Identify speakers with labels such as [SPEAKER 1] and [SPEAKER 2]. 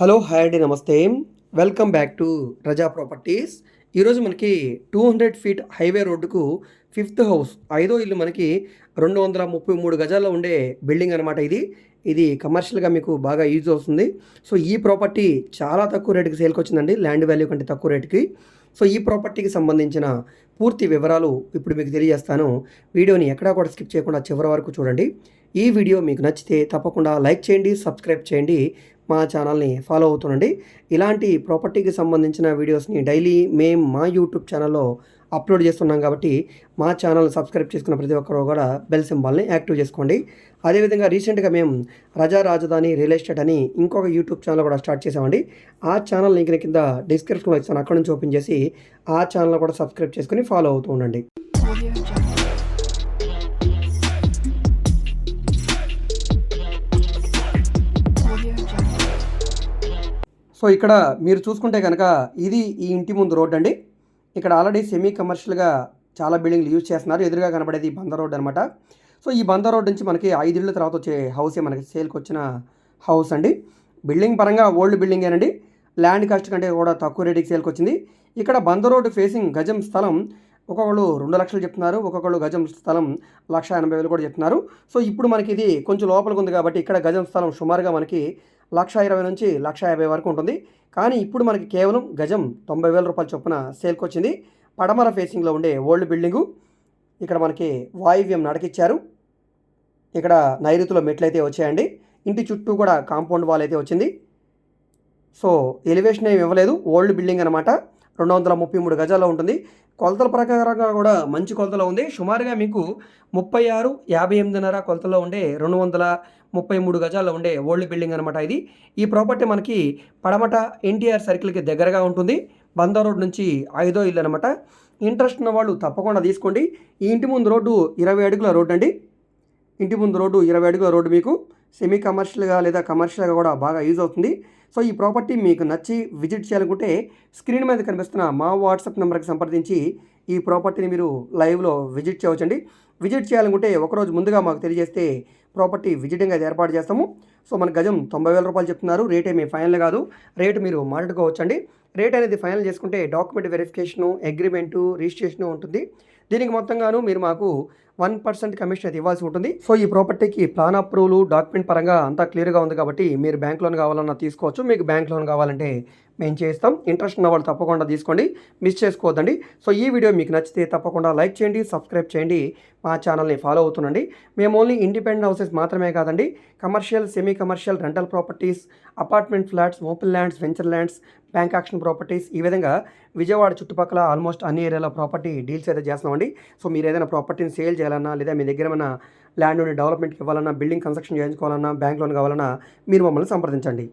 [SPEAKER 1] Hello hi అండి నమస్తే. Welcome back to Raza properties. ఈరోజు మనకి టూ హండ్రెడ్ ఫీట్ హైవే రోడ్డుకు ఫిఫ్త్ హౌస్ ఐదో ఇల్లు మనకి రెండు వందల ముప్పై మూడు గజాల్లో ఉండే బిల్డింగ్ అనమాట ఇది. ఇది కమర్షియల్గా మీకు బాగా యూజ్ అవుతుంది. సో ఈ ప్రాపర్టీ చాలా తక్కువ రేటుకి సేల్కి వచ్చిందండి ల్యాండ్ వాల్యూ కంటే తక్కువ రేటుకి. సో ఈ ప్రాపర్టీకి సంబంధించిన పూర్తి వివరాలు ఇప్పుడు మీకు తెలియజేస్తాను. వీడియోని ఎక్కడా కూడా స్కిప్ చేయకుండా చివరి వరకు చూడండి. ఈ వీడియో మీకు నచ్చితే తప్పకుండా లైక్ చేయండి సబ్స్క్రైబ్ చేయండి. మా ఛానల్ని ఫాలో అవుతుండండి. ఇలాంటి ప్రాపర్టీకి సంబంధించిన వీడియోస్ని డైలీ మేము మా యూట్యూబ్ ఛానల్లో అప్లోడ్ చేస్తున్నాం కాబట్టి మా ఛానల్ సబ్స్క్రైబ్ చేసుకున్న ప్రతి ఒక్కరు కూడా బెల్ సింబల్ని యాక్టివ్ చేసుకోండి. అదేవిధంగా రీసెంట్గా మేము రజా రాజధాని రియల్ ఎస్టేట్ అని ఇంకొక యూట్యూబ్ ఛానల్ కూడా స్టార్ట్ చేసామండి ఆ ఛానల్ లింక్ కింద డిస్క్రిప్షన్లో ఇస్తాను. అక్కడ నుంచి ఓపెన్ చేసి ఆ ఛానల్ కూడా సబ్స్క్రైబ్ చేసుకుని ఫాలో అవుతూ ఉండండి. సో ఇక్కడ మీరు చూసుకుంటే కనుక ఇది ఈ ఇంటి ముందు రోడ్ అండి. ఇక్కడ ఆల్రెడీ సెమీ కమర్షియల్గా చాలా బిల్డింగ్లు యూజ్ చేస్తున్నారు. ఎదురుగా కనబడేది బంద రోడ్ అనమాట సో ఈ బంద రోడ్ నుంచి మనకి ఐదేళ్ళ తర్వాత వచ్చే హౌసే మనకి సేల్కి వచ్చిన హౌస్ అండి. బిల్డింగ్ పరంగా ఓల్డ్ బిల్డింగేనండి ల్యాండ్ కాస్ట్ కంటే కూడా తక్కువ రేటుకి సేల్కి వచ్చింది. ఇక్కడ బంద రోడ్ ఫేసింగ్ గజం స్థలం ఒక్కొక్కళ్ళు రెండు లక్షలు చెప్తున్నారు. ఒక్కొక్కళ్ళు గజం స్థలం లక్ష ఎనభై వేలు కూడా చెప్తున్నారు. సో ఇప్పుడు మనకి ఇది కొంచెం లోపలికి ఉంది కాబట్టి ఇక్కడ గజం స్థలం సుమారుగా మనకి లక్ష ఇరవై నుంచి లక్ష యాభై వరకు ఉంటుంది. కానీ ఇప్పుడు మనకి కేవలం గజం తొంభై వేల రూపాయల చొప్పున సేల్కి వచ్చింది పడమర ఫేసింగ్లో ఉండే ఓల్డ్ బిల్డింగు ఇక్కడ మనకి వాయువ్యం నడకిచ్చారు. ఇక్కడ నైరుతిలో మెట్లు అయితే వచ్చాయండి. ఇంటి చుట్టూ కూడా కాంపౌండ్ వాల్ అయితే వచ్చింది. సో ఎలివేషన్ ఏమి ఇవ్వలేదు. ఓల్డ్ బిల్డింగ్ అనమాట రెండు వందల ముప్పై మూడు గజాల్లో ఉంటుంది. కొలతల ప్రకారంగా కూడా మంచి కొలతలో ఉంది. సుమారుగా మీకు ముప్పై ఆరు యాభై ఎనిమిదిన్నర కొలతలో ఉండే రెండు వందల ముప్పై మూడు గజాల్లో ఉండే ఓల్డ్ బిల్డింగ్ అనమాట ఇది. ఈ ప్రాపర్టీ మనకి పడమట ఎన్టీఆర్ సర్కిల్కి దగ్గరగా ఉంటుంది. బందా రోడ్ నుంచి ఐదో ఇల్లు అనమాట ఇంట్రెస్ట్ ఉన్న వాళ్ళు తప్పకుండా తీసుకోండి. ఈ ఇంటి ముందు రోడ్డు ఇరవై అడుగుల రోడ్డు అండి. ఇంటి ముందు రోడ్డు ఇరవై అడుగుల రోడ్డు మీకు. సెమీ కమర్షియల్గా లేదా కమర్షియల్గా కూడా బాగా యూజ్ అవుతుంది. సో ఈ ప్రాపర్టీ మీకు నచ్చి విజిట్ చేయాలనుకుంటే స్క్రీన్ మీద కనిపిస్తున్న మా వాట్సాప్ నెంబర్కి సంప్రదించి ఈ ప్రాపర్టీని మీరు లైవ్లో విజిట్ చేయవచ్చండి. విజిట్ చేయాలనుకుంటే ఒకరోజు ముందుగా మాకు తెలియజేస్తే ప్రాపర్టీ విజిటింగ్ అది ఏర్పాటు చేస్తాము. సో మన గజం తొంభై వేల రూపాయలు చెప్తున్నారు. రేట్ ఏమీ ఫైనల్ కాదు. రేటు మీరు మాట్లాడుకోవచ్చండి. రేట్ అనేది ఫైనల్ చేసుకుంటే డాక్యుమెంట్ వెరిఫికేషను అగ్రిమెంటు రిజిస్ట్రేషను ఉంటుంది. దీనికి మొత్తంగాను మీరు మాకు వన్ పర్సెంట్ కమిషన్ అది ఇవ్వాల్సి ఉంటుంది. సో ఈ ప్రాపర్టీకి ప్లాన్ అప్రూవల్ డాక్యుమెంట్ పరంగా అంతా క్లియర్గా ఉంది కాబట్టి మీరు బ్యాంక్ లోన్ కావాలన్నా తీసుకోవచ్చు. మీకు బ్యాంక్ లోన్ కావాలంటే మేము చేస్తాం. ఇంట్రెస్ట్ ఉన్న వాళ్ళు తప్పకుండా తీసుకోండి. మిస్ చేసుకోవద్దండి. సో ఈ వీడియో మీకు నచ్చితే తప్పకుండా లైక్ చేయండి సబ్స్క్రైబ్ చేయండి. మా ఛానల్ని ఫాలో అవుతుండండి. మేము ఓన్లీ ఇండిపెండెంట్ హౌసెస్ మాత్రమే కాదండి. Commercial semi commercial rental properties apartment flats open lands venture lands bank auction properties ఈ విధంగా విజయవాడ చుట్టుపక్కల ఆల్మోస్ట్ అన్ని ఏరియాలో ప్రాపర్టీ డీల్స్ అయితే చేస్తామండి సో మీరు ఏదైనా ప్రాపర్టీని సేల్ చేయాలన్నా లేదా మీ దగ్గర ఏమైనా ల్యాండ్ డెవలప్మెంట్కి ఇవ్వాలన్నా బిల్డింగ్ కన్స్ట్రక్షన్ చేయించుకోవాలన్నా బ్యాంక్ లోన్ కావాలన్నా మీరు మమ్మల్ని సంప్రదించండి.